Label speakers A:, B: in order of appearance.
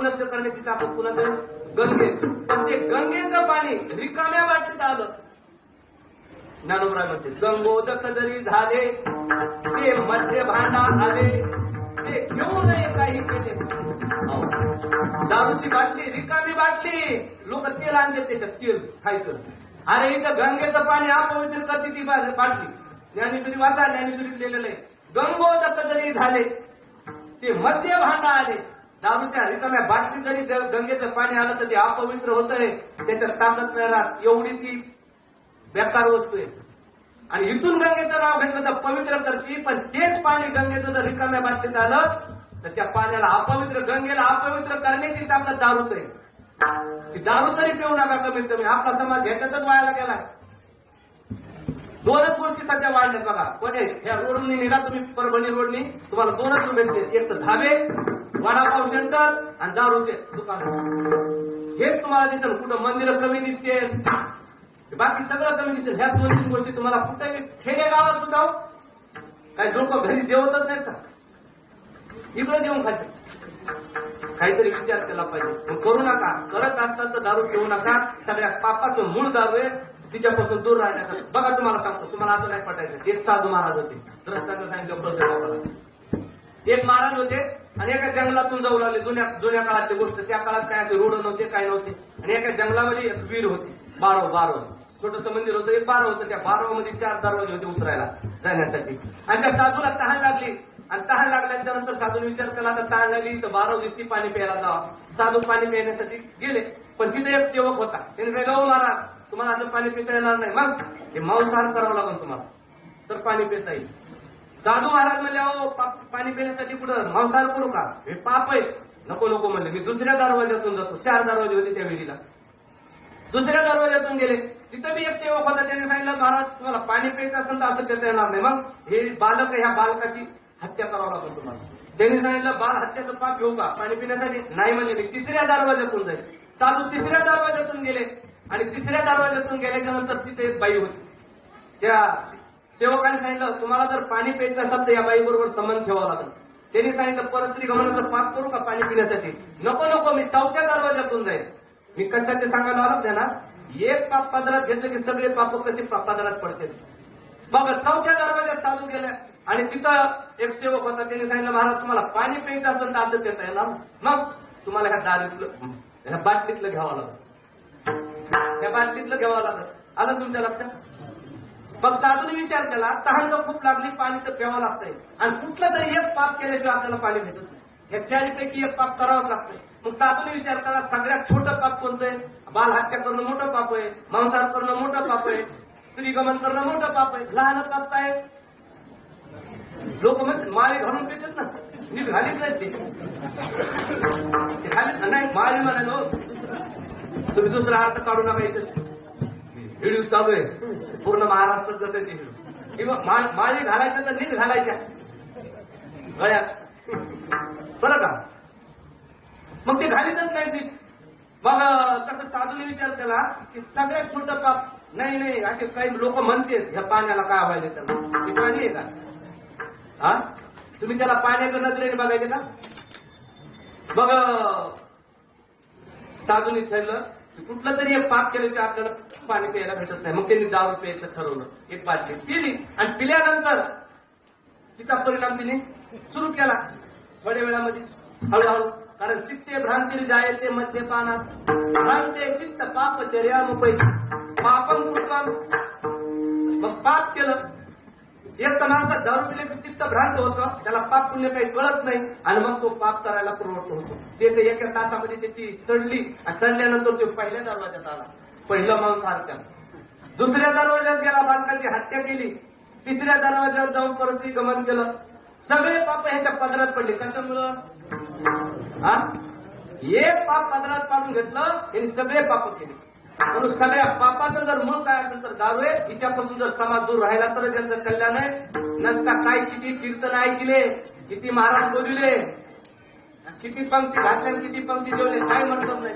A: नष्ट करण्याची ताकद कुणाकडे? गंगे. पण ते गंगेचं पाणी रिकाम्या बाटलीत आलं. ज्ञानोबराय म्हणते गंगोदक जरी झाले ते मध्य भांडा आले. ते घेऊ नये काही केले. हो. दारूची बाटली रिकामी बाटली. लोक तेल आणतात त्याच्यात तेल खायचं. अरे इथं गंगेचं पाणी अपवित्र करते ती बाटली. ज्ञानेश्वरी वाचा ज्ञानेश्वरीत लिहिलेलं आहे गंगोदक जरी झाले ते मध्य भांडा आले. दारूच्या रिकाम्या बाटलीत जरी गंगेचं पाणी आलं तर ते अपवित्र होतंय. त्याच्यात ताकद नाही राहत एवढी ती बेकार वस्तू आहे. आणि इथून गंगेचं नाव घेतलं तर पवित्र करते पण तेच पाणी गंगेचं जर रिकाम्या बाटलीत आलं तर त्या पाण्याला अपवित्र गंगेला अपवित्र करण्याची ताकद दारूत आहे. ती दारू तरी पिऊ नका कमीत कमी. आपला समाज ह्याच्यातच व्हायला गेलाय. दोनच गोष्टी सध्या वाढल्यात बघा. कोणी ह्या रोडनी निघा तुम्ही परभणी रोडनी. तुम्हाला दोनच भेटतील. एक तर धाबे वडापाव सेंटर आणि दारूचे दुकान. हेच तुम्हाला दिसेल. कुठं मंदिर कमी दिसतील. बाकी सगळं कमी दिसेल. ह्या दोन तीन गोष्टी तुम्हाला कुठे खेडे गावात सुद्धा हो. काही लोक घरी जेवतच नाहीत का? इकडे जेवण खाते काहीतरी विचार केला पाहिजे. करू नका. करत असतात तर दारू पिऊ नका. सगळ्या पापाचं मूळ दारू आहे. तिच्यापासून दूर राहण्याचा. बघा तुम्हाला सांगतो तुम्हाला असं नाही पटायचं. एक साधू महाराज होते. द्रष्टाचं सांगितलं प्रसंग बाबाला एक महाराज होते आणि एका जंगलातून जाऊ लागले. जुन्या जुन्या काळातली गोष्ट. त्या काळात काय असे रोड नव्हते काय नव्हते. आणि एका जंगलामध्ये एक वीर होती. बारव बारव. छोटस मंदिर होतं. एक बारव होतं. त्या बारवामध्ये चार दरवाजे होते उतरायला जाण्यासाठी. आणि त्या साधूला तहान लागली. आणि तहान लागल्याच्या नंतर साधूने विचार केला आता तहान लागली तर बारव दिसती पाणी प्यायला जावा. साधू पाणी प्यायण्यासाठी गेले. पण तिथे एक सेवक होता. त्याने सांगितलं महाराज तुम्हाला असं पाणी पिता येणार नाही. मग हे मांसाहार करावं लागेल तुम्हाला. तर पाणी पिता येईल. साधू महाराज म्हणले अहो पाणी पिण्यासाठी कुठं मांसाहार करू का? हे पाप आहे. नको नको म्हणले. मी दुसऱ्या दरवाज्यातून जातो. चार दरवाजे होते त्या वेळीला दुसऱ्या दरवाज्यातून गेले. तिथं मी एक सेवक होता. त्याने सांगितलं महाराज तुम्हाला पाणी प्यायचं असेल तर असं पिता येणार नाही. मग हे बालक ह्या बालकाची हत्या करावं लागेल तुम्हाला. त्यांनी सांगितलं बाल हत्याचं पाप घेऊ का? पाणी पिण्यासाठी? नाही म्हणले. मी तिसऱ्या दरवाज्यातून जाईल. साधू तिसऱ्या दरवाज्यातून गेले. आणि तिसऱ्या दरवाज्यातून गेल्याच्यानंतर तिथे एक बाई होती. त्या सेवकाने सांगितलं तुम्हाला जर पाणी प्यायचं असेल तर या बाई बरोबर संबंध ठेवावा लागेल. त्यांनी सांगितलं परस्त्री गमनाचं पाप करू का पाणी पिण्यासाठी? नको नको मी चौथ्या दरवाज्यातून जाईल मी कशासाठी सांगायला आलो त्यांना? एक पाप पदरात घेतलं की सगळे पाप कसे पादरात पदरात पडते बघ चौथ्या दरवाज्यात साधू गेल्या आणि तिथं एक सेवक होता. त्यांनी सांगितलं महाराज तुम्हाला पाणी प्यायचं असेल तर असं पिता येणार मग तुम्हाला ह्या दारीतलं ह्या बाटलीतलं घ्यावं लागलं. त्या बाटलीतलं घ्यावं लागत आलं तुमच्या लक्षात? मग साधूने विचार केला तहान खूप लागली पाणी तर प्यावं लागतंय. आणि कुठलं तरी एक पाप केल्याशिवाय आपल्याला पाणी भेटत नाही. या चारीपैकी एक पाप करावंच लागतंय. मग साधूने विचार करा सगळ्यात छोटं पाप कोणतं आहे बाल हत्या करणं मोठं पाप आहे मांसाहार करणं मोठं पाप आहे स्त्री गमन करणं मोठं पाप आहे. लहान पाप काय? लोक म्हणतात माळी घालून पितात ना. मी घालीत नाही ते. ते घालीत नाही माळी म्हणालो हो. तुम्ही दुसरा अर्थ काढू नका इथं. व्हिडिओ चालू आहे. पूर्ण महाराष्ट्रात जाते ते व्हिडिओ. किंवा मा- माळी घालायच्या तर नीट घालायच्या. गळ्यात. बरं का? मग ते घालीतच नाही नीट मग तसं साधूने विचार केला की सगळ्यात छोटं पाप नाही नाही असे काही लोक म्हणतात ह्या पाण्याला काय व्हायला त्याला ते पाणी आहे का? हा? तुम्ही त्याला पाण्याच्या नजरेने बघायचे का? मग साधूने ठरलं कुठलं तरी एक पाप केल्याशिवाय आपल्याला पाणी प्यायला भेटत नाही. मग त्यांनी दारू प्यायचं ठरवलं. एक बाटली पिली आणि पिल्यानंतर तिचा परिणाम तिने सुरू केला. थोड्या वेळामध्ये हळूहळू कारण चित्ते भ्रांती जायते मद्यपानात. भ्रांते चित्त पाप चर्यामुपै पापम कृतम मग पाप केलं. एक तर माणसात दारू पिल्याचं चित्त भ्रांत होतं त्याला पाप पुण्य काही कळत नाही आणि मग तो पाप करायला प्रवृत्त होतो. त्याच एका तासामध्ये त्याची चढली आणि चढल्यानंतर तो पहिल्या दरवाज्यात आला. पहिला माणूस केला दुसऱ्या दरवाज्यात गेला बालकाची हत्या केली. तिसऱ्या दरवाज्यात जाऊन परस्त्री गमन केलं. सगळे पाप ह्याच्या पदरात पडले. कशामुळं? हा? एक पाप पदरात पाडून घेतलं यांनी सगळे पाप केले. म्हणून सगळ्या पापाचं जर मूळ काय असेल तर दारू आहे. हिच्यापासून जर समाज दूर राहिला तर त्यांचं कल्याण आहे. नसता काय किती कीर्तन ऐकले किती महाराज बोलले किती पंक्ती घातल्या किती पंक्ती जेवले काय म्हटलं नाही